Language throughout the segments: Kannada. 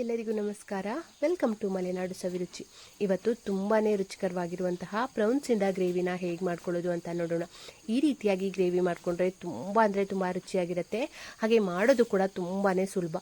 ಎಲ್ಲರಿಗೂ ನಮಸ್ಕಾರ. Welcome to Malenadu Saviruchi. ಇವತ್ತು ತುಂಬಾ ರುಚಿಕರವಾಗಿರುವಂತಹ ಪ್ರೌನ್ಸಿಂದ ಗ್ರೇವಿನ ಹೇಗೆ ಮಾಡ್ಕೊಳ್ಳೋದು ಅಂತ ನೋಡೋಣ. ಈ ರೀತಿಯಾಗಿ ಗ್ರೇವಿ ಮಾಡಿಕೊಂಡ್ರೆ ತುಂಬ ಅಂದರೆ ತುಂಬ ರುಚಿಯಾಗಿರುತ್ತೆ. ಹಾಗೆ ಮಾಡೋದು ಕೂಡ ತುಂಬಾ ಸುಲಭ.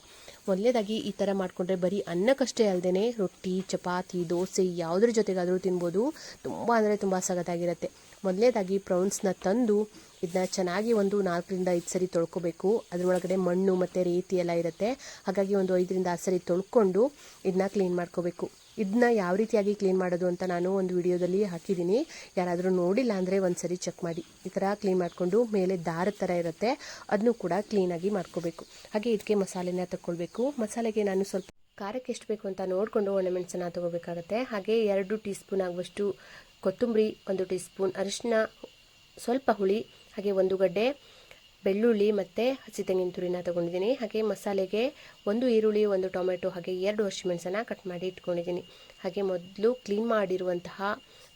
ಮೊದಲನೇದಾಗಿ ಈ ಥರ ಮಾಡಿಕೊಂಡ್ರೆ ಬರೀ ಅನ್ನಕ್ಕಷ್ಟೇ ಅಲ್ಲದೆ ರೊಟ್ಟಿ, ಚಪಾತಿ, ದೋಸೆ ಯಾವುದ್ರ ಜೊತೆಗಾದರೂ ತಿನ್ಬೋದು. ತುಂಬ ಅಂದರೆ ತುಂಬ ಸಗತ್ತಾಗಿರುತ್ತೆ ಮೊದಲನೇದಾಗಿ ಪ್ರೌನ್ಸ್ನ ತಂದು ಇದನ್ನ ಚೆನ್ನಾಗಿ ಒಂದು ನಾಲ್ಕರಿಂದ ಐದು ಸರಿ ತೊಳ್ಕೊಬೇಕು. ಅದರೊಳಗಡೆ ಮಣ್ಣು ಮತ್ತು ರೀತಿ ಎಲ್ಲ ಇರುತ್ತೆ. ಹಾಗಾಗಿ ಒಂದು ಐದರಿಂದ ಆರು ಸರಿ ತೊಳ್ಕೊಂಡು ಇದನ್ನ ಕ್ಲೀನ್ ಮಾಡ್ಕೋಬೇಕು. ಇದನ್ನ ಯಾವ ರೀತಿಯಾಗಿ ಕ್ಲೀನ್ ಮಾಡೋದು ಅಂತ ನಾನು ಒಂದು ವಿಡಿಯೋದಲ್ಲಿ ಹಾಕಿದ್ದೀನಿ. ಯಾರಾದರೂ ನೋಡಿಲ್ಲ ಅಂದರೆ ಒಂದು ಸರಿ ಚೆಕ್ ಮಾಡಿ. ಈ ಥರ ಕ್ಲೀನ್ ಮಾಡಿಕೊಂಡು ಮೇಲೆ ದಾರ ಥರ ಇರುತ್ತೆ. ಅದನ್ನು ಕೂಡ ಕ್ಲೀನಾಗಿ ಮಾಡ್ಕೋಬೇಕು. ಹಾಗೆ ಇದಕ್ಕೆ ಮಸಾಲೆನ ತಗೊಳ್ಬೇಕು ಮಸಾಲೆಗೆ ನಾನು ಸ್ವಲ್ಪ ಖಾರಕ್ಕೆ ಎಷ್ಟು ಬೇಕು ಅಂತ ನೋಡಿಕೊಂಡು ಒಣಮೆಣಸನ್ನ ತೊಗೋಬೇಕಾಗತ್ತೆ. ಹಾಗೆ ಎರಡು ಟೀ ಸ್ಪೂನ್ ಆಗುವಷ್ಟು ಕೊತ್ತಂಬರಿ, ಒಂದು ಟೀ ಸ್ಪೂನ್ ಅರಿಶಿನ ಸ್ವಲ್ಪ ಹುಳಿ, ಹಾಗೆ ಒಂದು ಗಡ್ಡೆ ಬೆಳ್ಳುಳ್ಳಿ ಮತ್ತು ಹಸಿ ತೆಂಗಿನ ತುರಿನ ತೊಗೊಂಡಿದ್ದೀನಿ. ಹಾಗೆ ಮಸಾಲೆಗೆ ಒಂದು ಈರುಳ್ಳಿ, ಒಂದು ಟೊಮೆಟೊ, ಹಾಗೆ ಎರಡು ಹಸಿಮೆಣಸನ್ನ ಕಟ್ ಮಾಡಿ ಇಟ್ಕೊಂಡಿದ್ದೀನಿ. ಹಾಗೆ ಮೊದಲು ಕ್ಲೀನ್ ಮಾಡಿರುವಂತಹ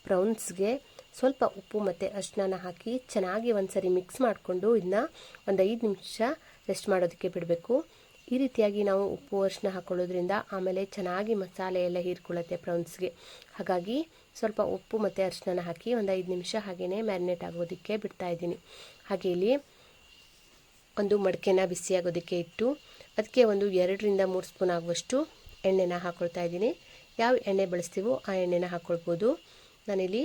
ಪ್ರೌನ್ಸ್ಗೆ ಸ್ವಲ್ಪ ಉಪ್ಪು ಮತ್ತು ಅರಿಶಿನ ಹಾಕಿ ಚೆನ್ನಾಗಿ ಒಂದು ಸರಿ ಮಿಕ್ಸ್ ಮಾಡಿಕೊಂಡು ಇದನ್ನ ಒಂದು ಐದು ನಿಮಿಷ ರೆಸ್ಟ್ ಮಾಡೋದಕ್ಕೆ ಬಿಡಬೇಕು. ಈ ರೀತಿಯಾಗಿ ನಾವು ಉಪ್ಪು ಅರಿಶಿನ ಹಾಕೊಳ್ಳೋದ್ರಿಂದ ಆಮೇಲೆ ಚೆನ್ನಾಗಿ ಮಸಾಲೆ ಎಲ್ಲ ಹೀರ್ಕೊಳ್ಳುತ್ತೆ ಪ್ರೌನ್ಸ್ಗೆ. ಹಾಗಾಗಿ ಸ್ವಲ್ಪ ಉಪ್ಪು ಮತ್ತು ಅರಿಶಿನ ಹಾಕಿ ಒಂದು ಐದು ನಿಮಿಷ ಹಾಗೆಯೇ ಮ್ಯಾರಿನೇಟ್ ಆಗೋದಕ್ಕೆ ಬಿಡ್ತಾ ಇದ್ದೀನಿ. ಹಾಗೆ ಇಲ್ಲಿ ಒಂದು ಮಡಿಕೆನ ಬಿಸಿಯಾಗೋದಕ್ಕೆ ಇಟ್ಟು ಅದಕ್ಕೆ ಒಂದು ಎರಡರಿಂದ ಮೂರು ಸ್ಪೂನ್ ಆಗುವಷ್ಟು ಎಣ್ಣೆನ ಹಾಕ್ಕೊಳ್ತಾ ಇದ್ದೀನಿ. ಯಾವ ಎಣ್ಣೆ ಬಳಸ್ತೀವೋ ಆ ಎಣ್ಣೆನ ಹಾಕ್ಕೊಳ್ಬೋದು ನಾನಿಲ್ಲಿ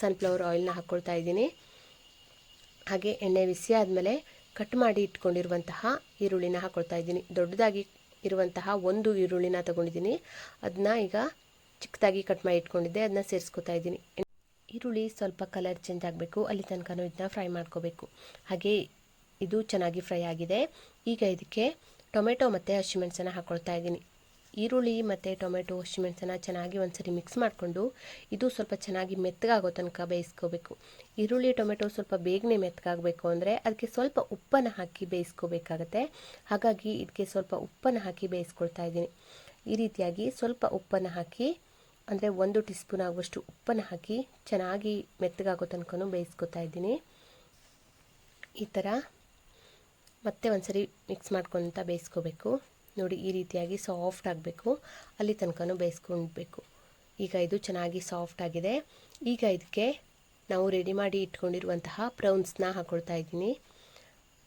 ಸನ್ಫ್ಲವರ್ ಆಯಿಲ್ನ ಹಾಕ್ಕೊಳ್ತಾ ಇದ್ದೀನಿ. ಹಾಗೆ ಎಣ್ಣೆ ಬಿಸಿ ಆದಮೇಲೆ ಕಟ್ ಮಾಡಿ ಇಟ್ಕೊಂಡಿರುವಂತಹ ಈರುಳ್ಳಿನ ಹಾಕ್ಕೊಳ್ತಾ ಇದ್ದೀನಿ. ದೊಡ್ಡದಾಗಿ ಇರುವಂತಹ ಒಂದು ಈರುಳ್ಳಿನ ತಗೊಂಡಿದ್ದೀನಿ. ಅದನ್ನ ಈಗ ಚಿಕ್ಕದಾಗಿ ಕಟ್ ಮಾಡಿ ಇಟ್ಕೊಂಡಿದ್ದೆ. ಅದನ್ನ ಸೇರಿಸ್ಕೊತಾ ಇದ್ದೀನಿ. ಈರುಳ್ಳಿ ಸ್ವಲ್ಪ ಕಲರ್ ಚೇಂಜ್ ಆಗಬೇಕು. ಅಲ್ಲಿ ತನಕನೂ ಇದನ್ನ ಫ್ರೈ ಮಾಡ್ಕೋಬೇಕು. ಹಾಗೆ ಇದು ಚೆನ್ನಾಗಿ ಫ್ರೈ ಆಗಿದೆ. ಈಗ ಇದಕ್ಕೆ ಟೊಮೆಟೊ ಮತ್ತು ಹಸಿಮೆಣಸನ್ನ ಹಾಕ್ಕೊಳ್ತಾ ಇದ್ದೀನಿ. ಈರುಳ್ಳಿ ಮತ್ತು ಟೊಮೆಟೊ, ಹಸಿಮೆಣಸನ್ನ ಚೆನ್ನಾಗಿ ಒಂದ್ಸರಿ ಮಿಕ್ಸ್ ಮಾಡಿಕೊಂಡು ಇದು ಸ್ವಲ್ಪ ಚೆನ್ನಾಗಿ ಮೆತ್ತಗಾಗೋ ತನಕ ಬೇಯಿಸ್ಕೋಬೇಕು. ಈರುಳ್ಳಿ, ಟೊಮೆಟೊ ಸ್ವಲ್ಪ ಬೇಗನೆ ಮೆತ್ತಗಾಗಬೇಕು ಅಂದರೆ ಅದಕ್ಕೆ ಸ್ವಲ್ಪ ಉಪ್ಪನ್ನು ಹಾಕಿ ಬೇಯಿಸ್ಕೋಬೇಕಾಗತ್ತೆ. ಹಾಗಾಗಿ ಇದಕ್ಕೆ ಸ್ವಲ್ಪ ಉಪ್ಪನ್ನು ಹಾಕಿ ಬೇಯಿಸ್ಕೊಳ್ತಾ ಇದ್ದೀನಿ. ಈ ರೀತಿಯಾಗಿ ಸ್ವಲ್ಪ ಉಪ್ಪನ್ನು ಹಾಕಿ ಅಂದರೆ ಒಂದು ಟೀ ಸ್ಪೂನ್ ಆಗುವಷ್ಟು ಉಪ್ಪನ್ನು ಹಾಕಿ ಚೆನ್ನಾಗಿ ಮೆತ್ತಗಾಗೋ ತನಕ ಬೇಯಿಸ್ಕೊತಾ ಇದ್ದೀನಿ. ಈ ಥರ ಮತ್ತೆ ಒಂದ್ಸರಿ ಮಿಕ್ಸ್ ಮಾಡ್ಕೊತ ಬೇಯಿಸ್ಕೋಬೇಕು. ನೋಡಿ ಈ ರೀತಿಯಾಗಿ ಸಾಫ್ಟ್ ಆಗಬೇಕು. ಅಲ್ಲಿ ತನಕನೂ ಬೇಯಿಸ್ಕೊಳ್ಬೇಕು. ಈಗ ಇದು ಚೆನ್ನಾಗಿ ಸಾಫ್ಟ್ ಆಗಿದೆ. ಈಗ ಇದಕ್ಕೆ ನಾವು ರೆಡಿ ಮಾಡಿ ಇಟ್ಕೊಂಡಿರುವಂತಹ ಪ್ರೌನ್ಸ್ನ ಹಾಕ್ಕೊಳ್ತಾ ಇದ್ದೀನಿ.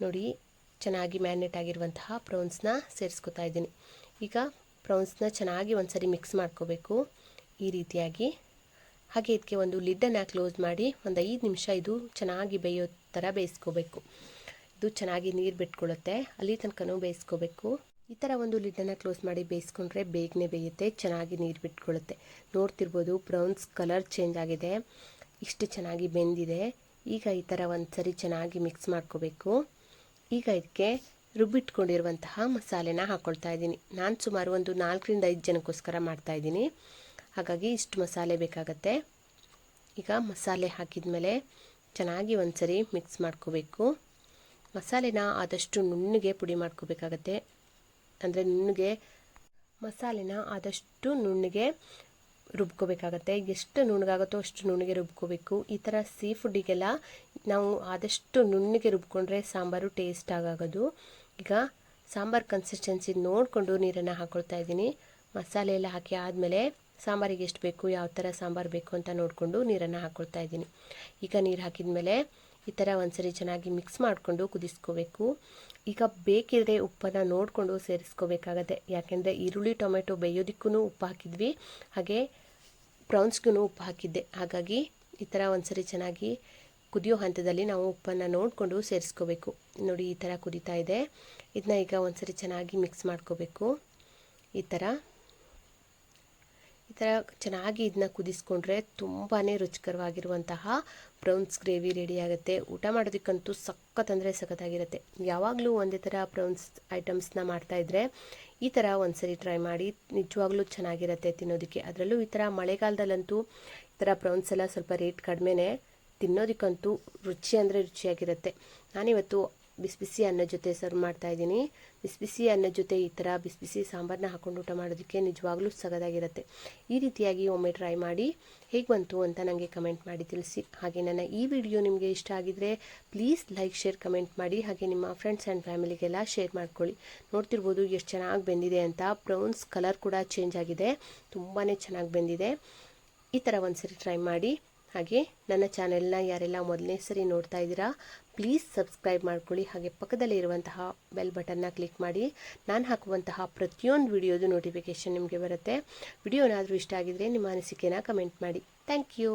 ನೋಡಿ, ಚೆನ್ನಾಗಿ ಮ್ಯಾರಿನೇಟ್ ಆಗಿರುವಂತಹ ಪ್ರೌನ್ಸ್ನ ಸೇರಿಸ್ಕೊತಾ ಇದ್ದೀನಿ. ಈಗ ಪ್ರೌನ್ಸ್ನ ಚೆನ್ನಾಗಿ ಒಂದ್ಸರಿ ಮಿಕ್ಸ್ ಮಾಡ್ಕೋಬೇಕು. ಈ ರೀತಿಯಾಗಿ. ಹಾಗೆ ಇದಕ್ಕೆ ಒಂದು ಲಿಡ್ಡನ್ನು ಕ್ಲೋಸ್ ಮಾಡಿ ಒಂದು ಐದು ನಿಮಿಷ ಇದು ಚೆನ್ನಾಗಿ ಬೇಯೋ ಥರ ಬೇಯಿಸ್ಕೋಬೇಕು. ಇದು ಚೆನ್ನಾಗಿ ನೀರು ಬಿಟ್ಕೊಳ್ಳುತ್ತೆ ಅಲ್ಲಿ ತನಕನೂ ಬೇಯಿಸ್ಕೋಬೇಕು. ಈ ಥರ ಒಂದು ಲಿಡ್ಡನ್ನು ಕ್ಲೋಸ್ ಮಾಡಿ ಬೇಯಿಸ್ಕೊಂಡ್ರೆ ಬೇಗನೆ ಬೇಯುತ್ತೆ, ಚೆನ್ನಾಗಿ ನೀರು ಬಿಟ್ಕೊಳ್ಳುತ್ತೆ ನೋಡ್ತಿರ್ಬೋದು ಬ್ರೌನ್ಸ್ ಕಲರ್ ಚೇಂಜ್ ಆಗಿದೆ. ಇಷ್ಟು ಚೆನ್ನಾಗಿ ಬೆಂದಿದೆ. ಈಗ ಈ ಥರ ಒಂದು ಸರಿ ಚೆನ್ನಾಗಿ ಮಿಕ್ಸ್ ಮಾಡ್ಕೋಬೇಕು. ಈಗ ಇದಕ್ಕೆ ರುಬ್ಬಿಟ್ಕೊಂಡಿರುವಂತಹ ಮಸಾಲೆನ ಹಾಕ್ಕೊಳ್ತಾ ಇದ್ದೀನಿ. ನಾನು ಸುಮಾರು ಒಂದು ನಾಲ್ಕರಿಂದ ಐದು ಜನಕ್ಕೋಸ್ಕರ ಮಾಡ್ತಾಯಿದ್ದೀನಿ ಹಾಗಾಗಿ ಇಷ್ಟು ಮಸಾಲೆ ಬೇಕಾಗತ್ತೆ. ಈಗ ಮಸಾಲೆ ಹಾಕಿದ ಮೇಲೆ ಚೆನ್ನಾಗಿ ಒಂದು ಸರಿ ಮಿಕ್ಸ್ ಮಾಡ್ಕೋಬೇಕು. ಮಸಾಲೆನ ಆದಷ್ಟು ನುಣ್ಣಗೆ ಪುಡಿ ಮಾಡ್ಕೋಬೇಕಾಗತ್ತೆ. ಅಂದರೆ ನುಣ್ಣಗೆ ಮಸಾಲೆನ ಆದಷ್ಟು ನುಣ್ಣಗೆ ರುಬ್ಕೋಬೇಕಾಗತ್ತೆ. ಎಷ್ಟು ನುಣ್ಣಗಾಗುತ್ತೋ ಅಷ್ಟು ನುಣ್ಣಗೆ ರುಬ್ಕೋಬೇಕು. ಈ ಥರ ಸೀ ಫುಡ್ಡಿಗೆಲ್ಲ ನಾವು ಆದಷ್ಟು ನುಣ್ಣಗೆ ರುಬ್ಕೊಂಡ್ರೆ ಸಾಂಬಾರು ಟೇಸ್ಟ್ ಆಗೋದು ಈಗ ಸಾಂಬಾರು ಕನ್ಸಿಸ್ಟೆನ್ಸಿ ನೋಡಿಕೊಂಡು ನೀರನ್ನು ಹಾಕ್ಕೊಳ್ತಾ ಇದ್ದೀನಿ. ಮಸಾಲೆ ಎಲ್ಲ ಹಾಕಿ ಆದಮೇಲೆ ಸಾಂಬಾರಿಗೆ ಎಷ್ಟು ಬೇಕು ಯಾವ ಥರ ಸಾಂಬಾರು ಬೇಕು ಅಂತ ನೋಡಿಕೊಂಡು ನೀರನ್ನು ಹಾಕ್ಕೊಳ್ತಾ ಇದ್ದೀನಿ. ಈಗ ನೀರು ಹಾಕಿದ ಮೇಲೆ ಈ ಥರ ಒಂದ್ಸರಿ ಚೆನ್ನಾಗಿ ಮಿಕ್ಸ್ ಮಾಡಿಕೊಂಡು ಕುದಿಸ್ಕೋಬೇಕು. ಈಗ ಬೇಕಿದ್ರೆ ಉಪ್ಪನ್ನು ನೋಡಿಕೊಂಡು ಸೇರಿಸ್ಕೋಬೇಕಾಗತ್ತೆ. ಯಾಕೆಂದರೆ ಈರುಳ್ಳಿ, ಟೊಮೆಟೊ ಬೇಯೋದಕ್ಕೂ ಉಪ್ಪು ಹಾಕಿದ್ವಿ. ಹಾಗೆ ಪ್ರೌನ್ಸ್ಗೂ ಉಪ್ಪು ಹಾಕಿದ್ದೆ. ಹಾಗಾಗಿ ಈ ಥರ ಒಂದ್ಸರಿ ಚೆನ್ನಾಗಿ ಕುದಿಯೋ ಹಂತದಲ್ಲಿ ನಾವು ಉಪ್ಪನ್ನು ನೋಡಿಕೊಂಡು ಸೇರಿಸ್ಕೋಬೇಕು. ನೋಡಿ, ಈ ಥರ ಕುದೀತಾ ಇದೆ. ಇದನ್ನ ಈಗ ಒಂದ್ಸರಿ ಚೆನ್ನಾಗಿ ಮಿಕ್ಸ್ ಮಾಡ್ಕೋಬೇಕು. ಈ ಥರ. ಥರ ಚೆನ್ನಾಗಿ ಇದನ್ನ ಕುದಿಸ್ಕೊಂಡ್ರೆ ತುಂಬಾ ರುಚಿಕರವಾಗಿರುವಂತಹ ಪ್ರೌನ್ಸ್ ಗ್ರೇವಿ ರೆಡಿಯಾಗುತ್ತೆ ಊಟ ಮಾಡೋದಕ್ಕಂತೂ ಸಖತ್ ಅಂದರೆ ಸಖತ್ತಾಗಿರುತ್ತೆ. ಯಾವಾಗಲೂ ಒಂದೇ ಥರ ಪ್ರೌನ್ಸ್ ಐಟಮ್ಸ್ನ ಮಾಡ್ತಾಯಿದ್ರೆ ಈ ಥರ ಒಂದ್ಸರಿ ಟ್ರೈ ಮಾಡಿ, ನಿಜವಾಗ್ಲೂ ಚೆನ್ನಾಗಿರುತ್ತೆ ತಿನ್ನೋದಕ್ಕೆ. ಅದರಲ್ಲೂ ಈ ಥರ ಮಳೆಗಾಲದಲ್ಲಂತೂ ಈ ಥರ ಪ್ರೌನ್ಸ್ ಎಲ್ಲ ಸ್ವಲ್ಪ ರೇಟ್ ಕಡಿಮೆನೇ ತಿನ್ನೋದಕ್ಕಂತೂ ರುಚಿ ಅಂದರೆ ರುಚಿಯಾಗಿರುತ್ತೆ. ನಾನಿವತ್ತು ಬಿಸಿ ಬಿಸಿ ಅನ್ನ ಜೊತೆ ಸರ್ವ್ ಮಾಡ್ತಾ ಇದ್ದೀನಿ. ಬಿಸಿ ಬಿಸಿ ಅನ್ನ ಜೊತೆ ಈ ಥರ ಬಿಸಿ ಬಿಸಿ ಸಾಂಬಾರನ್ನ ಹಾಕೊಂಡು ಊಟ ಮಾಡೋದಕ್ಕೆ ನಿಜವಾಗ್ಲೂ ಸಗದಾಗಿರುತ್ತೆ ಈ ರೀತಿಯಾಗಿ ಒಮ್ಮೆ ಟ್ರೈ ಮಾಡಿ ಹೇಗೆ ಬಂತು ಅಂತ ನನಗೆ ಕಮೆಂಟ್ ಮಾಡಿ ತಿಳಿಸಿ. ಹಾಗೆ ನನ್ನ ಈ ವಿಡಿಯೋ ನಿಮಗೆ ಇಷ್ಟ ಆಗಿದ್ರೆ ಪ್ಲೀಸ್ ಲೈಕ್ ಶೇರ್ ಕಮೆಂಟ್ ಮಾಡಿ. ಹಾಗೆ ನಿಮ್ಮ ಫ್ರೆಂಡ್ಸ್ ಆ್ಯಂಡ್ ಫ್ಯಾಮಿಲಿಗೆಲ್ಲ ಶೇರ್ ಮಾಡ್ಕೊಳ್ಳಿ. ನೋಡ್ತಿರ್ಬೋದು ಎಷ್ಟು ಚೆನ್ನಾಗಿ ಬೆಂದಿದೆ ಅಂತ. ಬ್ರೌನ್ಸ್ ಕಲರ್ ಕೂಡ ಚೇಂಜ್ ಆಗಿದೆ. ತುಂಬಾ ಚೆನ್ನಾಗಿ ಬೆಂದಿದೆ. ಈ ಥರ ಒಂದ್ಸರಿ ಟ್ರೈ ಮಾಡಿ. ಹಾಗೆ ನನ್ನ ಚಾನೆಲ್ನ ಯಾರೆಲ್ಲ ಮೊದಲನೇ ಸರಿ ನೋಡ್ತಾ ಇದ್ದೀರಾ, ಪ್ಲೀಸ್ ಸಬ್ಸ್ಕ್ರೈಬ್ ಮಾಡ್ಕೊಳ್ಳಿ. ಹಾಗೆ ಪಕ್ಕದಲ್ಲಿ ಇರುವಂತಹ ಬೆಲ್ ಬಟನ್ನ ಕ್ಲಿಕ್ ಮಾಡಿ. ನಾನು ಹಾಕುವಂತಹ ಪ್ರತಿಯೊಂದು ವಿಡಿಯೋದು ನೋಟಿಫಿಕೇಷನ್ ನಿಮಗೆ ಬರುತ್ತೆ. ವಿಡಿಯೋನಾದರೂ ಇಷ್ಟ ಆಗಿದ್ರೆ ನಿಮ್ಮ ಅನಿಸಿಕೆನ ಕಮೆಂಟ್ ಮಾಡಿ. Thank you